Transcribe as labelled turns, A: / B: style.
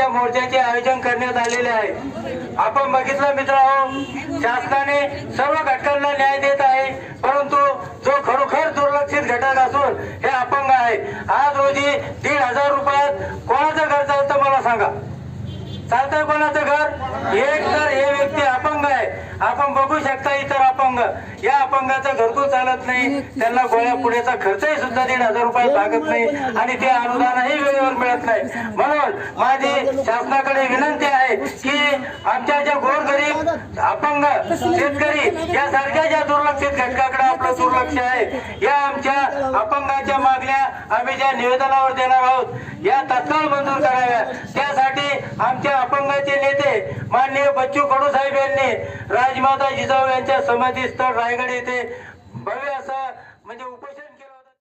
A: महिलांच्या मोर्चाचे आयोजन करण्यात आलेले आहे. आपण बघितलं मित्र हो, शासनाने सर्व घटकांना न्याय देत आहे परंतु जो खरोखर दुर्लक्षित घटक असून हे अपंग आहे. आज रोजी दीड हजार रुपयात कोणाचं घर चालतं मला सांगा? चालतंय कोणाचं घर? एक तर हे आपण बघू शकता इतर अपंग. या अपंगाचं घरकुल चालत नाही. त्यांना गोळ्या पुढेचा खर्चही सुद्धा दीड हजार रुपयात भागत नाही. आणि ते अनुदानही वेळेवर मिळत नाही. म्हणून माझी शासनाकडे विनंती आहे की आमच्या ज्या गोरगरीब अपंग शेतकरी यासारख्या ज्या दुर्लक्षित घटकाकडे आपलं दुर्लक्ष आहे या आमच्या अपंगाच्या मागण्या आम्ही ज्या निवेदनावर देणार आहोत या तत्काळ मंजूर कराव्या त्यासाठी आमच्या माननीय बच्चू कडू साहेब यांनी राजमाता जिजाऊ यांच्या समाधी स्थळ रायगड येथे भव्य असं म्हणजे उपोषण